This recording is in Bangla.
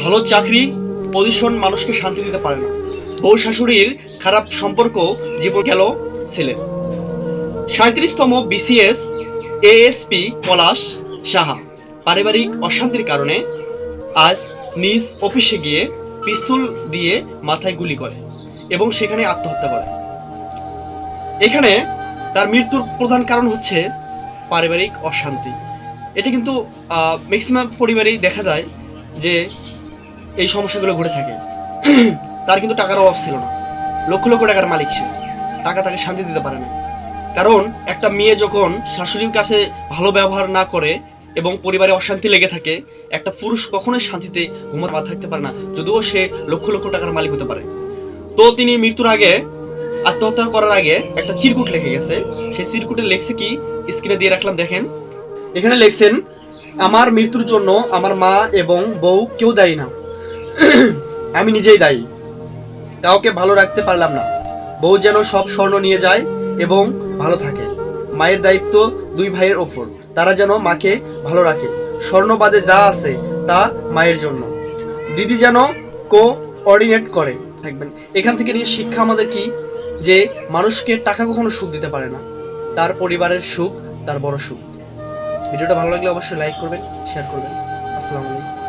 ভালো চাকরি পজিশন মানুষকে শান্তি দিতে পারে না। বউ শাশুড়ির খারাপ সম্পর্ক জীবন গেল ছেলের। সাঁত্রিশতম বিসিএস এএসপি পলাশ সাহা। পারিবারিক অশান্তির কারণে আজ নিজ অফিসে গিয়ে পিস্তল দিয়ে মাথায় গুলি করে এবং সেখানে আত্মহত্যা করে। এখানে তার মৃত্যুর প্রধান কারণ হচ্ছে পারিবারিক অশান্তি। এটা কিন্তু ম্যাক্সিমাম পরিবারেই দেখা যায় যে এই সমস্যাগুলো ঘটে থাকে। তার কিন্তু টাকার অভাব ছিল না। লক্ষ লক্ষ টাকার মালিক সে। টাকা তাকে শান্তি দিতে পারে না। কারণ একটা মেয়ে যখন শাশুড়ির কাছে ভালো ব্যবহার না করে এবং পরিবারে অশান্তি লেগে থাকে, একটা পুরুষ কখনোই শান্তিতে ঘুমাতে বা থাকতে পারে না। যদিও সে লক্ষ লক্ষ টাকার মালিক হতে পারে। তো তিনি মৃত্যুর আগে, আত্মহত্যা করার আগে একটা চিরকুট লিখে গেছে। সেই চিরকুটে লেখছে কি? স্ক্রিনে দিয়ে রাখলাম, দেখেন। এখানে লিখছেন, আমার মৃত্যুর জন্য আমার মা এবং বউ কেউ দায়ী না। আমি নিজেই দায়ী। কাউকে ভালো রাখতে পারলাম না। বউ যেন সব স্বর্ণ নিয়ে যায় এবং ভালো থাকে। মায়ের দায়িত্ব দুই ভাইয়ের ওপর। তারা যেন মাকে ভালো রাখে। স্বর্ণ বাদে যা আছে তা মায়ের জন্য। দিদি যেন কো অর্ডিনেট করে। থাকবেন। এখান থেকে নিয়ে শিক্ষা আমাদের কি? যে মানুষকে টাকা কখনো সুখ দিতে পারে না। তার পরিবারের সুখ, তার বড় সুখ। ভিডিওটা ভালো লাগলে অবশ্যই লাইক করবেন শেয়ার করবেন। আসসালামু আলাইকুম।